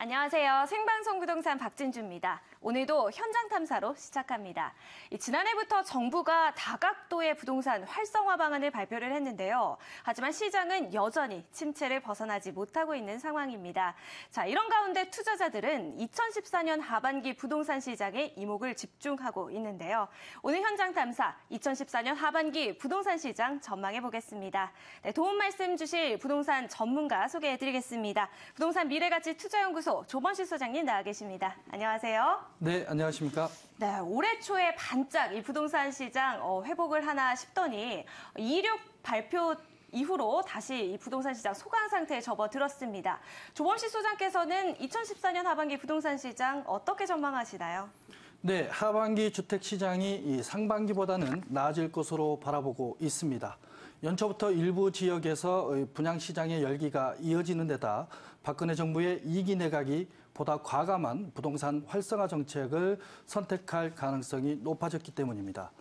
안녕하세요. 생방송 부동산 박진주입니다. 오늘도 현장 탐사로 시작합니다. 이 지난해부터 정부가 다각도의 부동산 활성화 방안을 발표를 했는데요. 하지만 시장은 여전히 침체를 벗어나지 못하고 있는 상황입니다. 자, 이런 가운데 투자자들은 2014년 하반기 부동산 시장에 이목을 집중하고 있는데요. 오늘 현장 탐사 2014년 하반기 부동산 시장 전망해 보겠습니다. 네, 도움 말씀 주실 부동산 전문가 소개해 드리겠습니다. 부동산 미래가치 투자연구소 조범실 소장님 나와 계십니다. 안녕하세요. 네, 안녕하십니까? 네, 올해 초에 반짝 이 부동산 시장 어, 회복을 하나 싶더니 26 발표 이후로 다시 이 부동산 시장 소강 상태에 접어들었습니다. 조범식 소장께서는 2014년 하반기 부동산 시장 어떻게 전망하시나요? 네, 하반기 주택 시장이 이 상반기보다는 나아질 것으로 바라보고 있습니다. 연초부터 일부 지역에서 분양 시장의 열기가 이어지는 데다 박근혜 정부의 이기 내각이 보다 과감한 부동산 활성화 정책을 선택할 가능성이 높아졌기 때문입니다.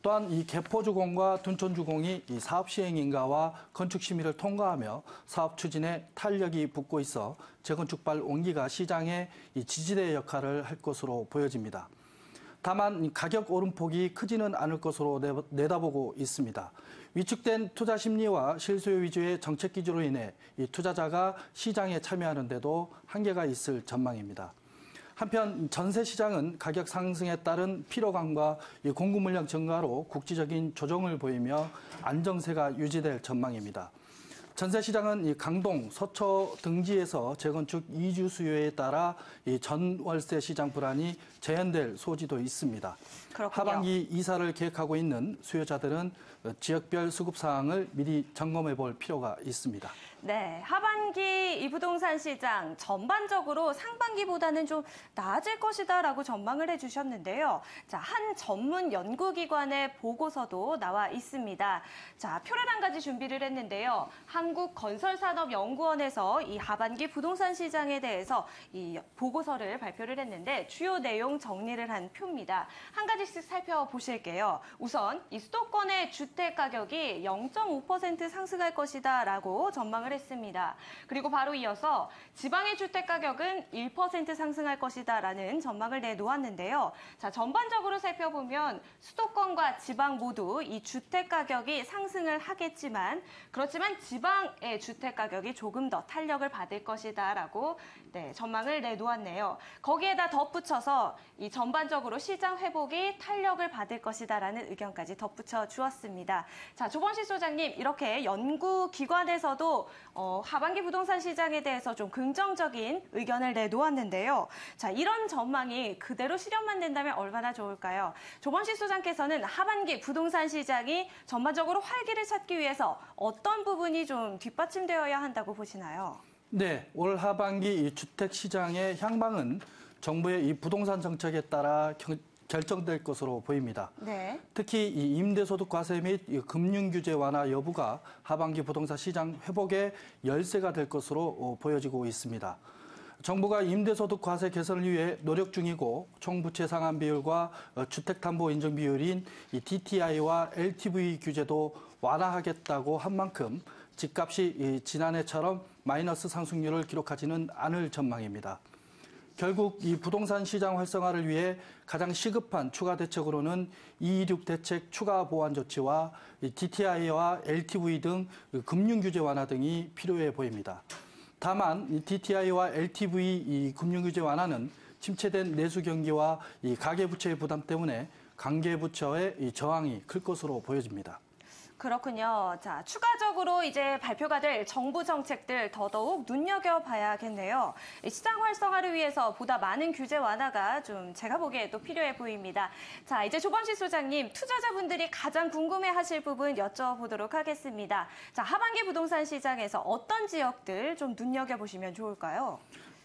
또한 이 개포주공과 둔촌주공이 이 사업 시행 인가와 건축 심의를 통과하며 사업 추진에 탄력이 붙고 있어 재건축발 온기가 시장의 이 지지대 역할을 할 것으로 보여집니다. 다만 가격 오름폭이 크지는 않을 것으로 내다보고 있습니다. 위축된 투자 심리와 실수요 위주의 정책 기조로 인해 이 투자자가 시장에 참여하는데도 한계가 있을 전망입니다. 한편 전세 시장은 가격 상승에 따른 피로감과 공급 물량 증가로 국지적인 조정을 보이며 안정세가 유지될 전망입니다. 전세 시장은 이 강동, 서초 등지에서 재건축 이주 수요에 따라 이 전월세 시장 불안이 재현될 소지도 있습니다. 그렇군요. 하반기 이사를 계획하고 있는 수요자들은 지역별 수급 사항을 미리 점검해 볼 필요가 있습니다. 네, 하반기 이 부동산 시장 전반적으로 상반기보다는 좀 나아질 것이다라고 전망을 해주셨는데요. 자, 한 전문 연구기관의 보고서도 나와 있습니다. 자, 표를 한 가지 준비를 했는데요. 한국건설산업연구원에서 이 하반기 부동산 시장에 대해서 이 보고서를 발표를 했는데 주요 내용 정리를 한 표입니다. 한 가지씩 살펴보실게요. 우선 이 수도권의 주택 가격이 0.5% 상승할 것이다라고 전망을 했습니다. 그리고 바로 이어서 지방의 주택 가격은 1% 상승할 것이다라는 전망을 내놓았는데요. 자, 전반적으로 살펴보면 수도권과 지방 모두 이 주택 가격이 상승을 하겠지만 그렇지만 지방의 주택 가격이 조금 더 탄력을 받을 것이다라고 네, 전망을 내놓았네요. 거기에다 덧붙여서 이 전반적으로 시장 회복이 탄력을 받을 것이다라는 의견까지 덧붙여 주었습니다. 자, 조범식 소장님 이렇게 연구 기관에서도 어, 하반기 부동산 시장에 대해서 좀 긍정적인 의견을 내놓았는데요. 자, 이런 전망이 그대로 실현만 된다면 얼마나 좋을까요? 조범식 소장께서는 하반기 부동산 시장이 전반적으로 활기를 찾기 위해서 어떤 부분이 좀 뒷받침되어야 한다고 보시나요? 네, 올 하반기 주택 시장의 향방은 정부의 이 부동산 정책에 따라 결정될 것으로 보입니다. 네. 특히 이 임대소득 과세 및 금융 규제 완화 여부가 하반기 부동산 시장 회복의 열쇠가 될 것으로 어, 보여지고 있습니다. 정부가 임대소득 과세 개선을 위해 노력 중이고 총부채 상환 비율과 어, 주택담보 인정 비율인 DTI와 LTV 규제도 완화하겠다고 한 만큼 집값이 지난해처럼 마이너스 상승률을 기록하지는 않을 전망입니다. 결국 이 부동산 시장 활성화를 위해 가장 시급한 추가 대책으로는 226 대책 추가 보완 조치와 DTI와 LTV 등 금융 규제 완화 등이 필요해 보입니다. 다만 DTI와 LTV 금융 규제 완화는 침체된 내수 경기와 가계 부채의 부담 때문에 관계 부처의 저항이 클 것으로 보여집니다. 그렇군요. 자, 추가적으로 이제 발표가 될 정부 정책들 더더욱 눈여겨봐야겠네요. 시장 활성화를 위해서 보다 많은 규제 완화가 좀 제가 보기에도 필요해 보입니다. 자, 이제 조범식 소장님, 투자자분들이 가장 궁금해 하실 부분 여쭤보도록 하겠습니다. 자, 하반기 부동산 시장에서 어떤 지역들 좀 눈여겨보시면 좋을까요?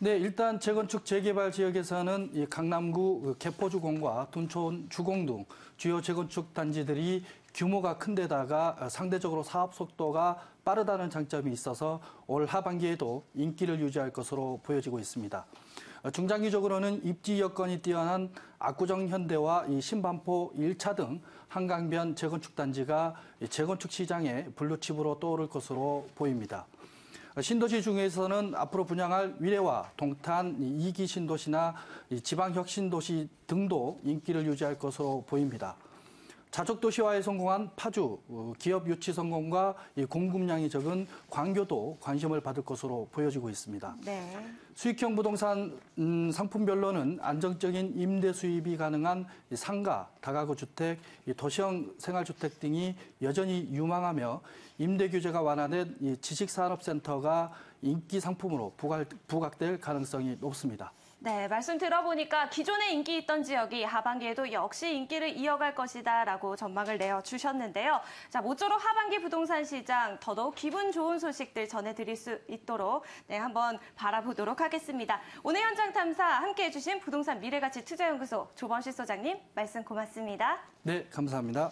네, 일단 재건축 재개발 지역에서는 이 강남구 그 개포주공과 둔촌 주공 등 주요 재건축 단지들이 규모가 큰 데다가 상대적으로 사업 속도가 빠르다는 장점이 있어서 올 하반기에도 인기를 유지할 것으로 보여지고 있습니다. 중장기적으로는 입지 여건이 뛰어난 압구정 현대와 이 신반포 1차 등 한강변 재건축 단지가 재건축 시장의 블루칩으로 떠오를 것으로 보입니다. 신도시 중에서는 앞으로 분양할 위례와 동탄, 이기 신도시나 이 지방혁신도시 등도 인기를 유지할 것으로 보입니다. 자족 도시화에 성공한 파주, 어, 기업 유치 성공과 이 공급량이 적은 광교도 관심을 받을 것으로 보여지고 있습니다. 네. 수익형 부동산 음, 상품별로는 안정적인 임대 수입이 가능한 이 상가, 다가구 주택, 이 도시형 생활주택 등이 여전히 유망하며 임대 규제가 완화된 이 지식산업센터가 인기 상품으로 부각, 부각될 가능성이 높습니다. 네, 말씀 들어보니까 기존에 인기 있던 지역이 하반기에도 역시 인기를 이어갈 것이다라고 전망을 내어 주셨는데요. 자, 모쪼록 하반기 부동산 시장 더더욱 기분 좋은 소식들 전해드릴 수 있도록 네, 한번 바라보도록 하겠습니다. 오늘 현장 탐사 함께 해 주신 부동산 미래가치 투자연구소 조범실 소장님 말씀 고맙습니다. 네, 감사합니다.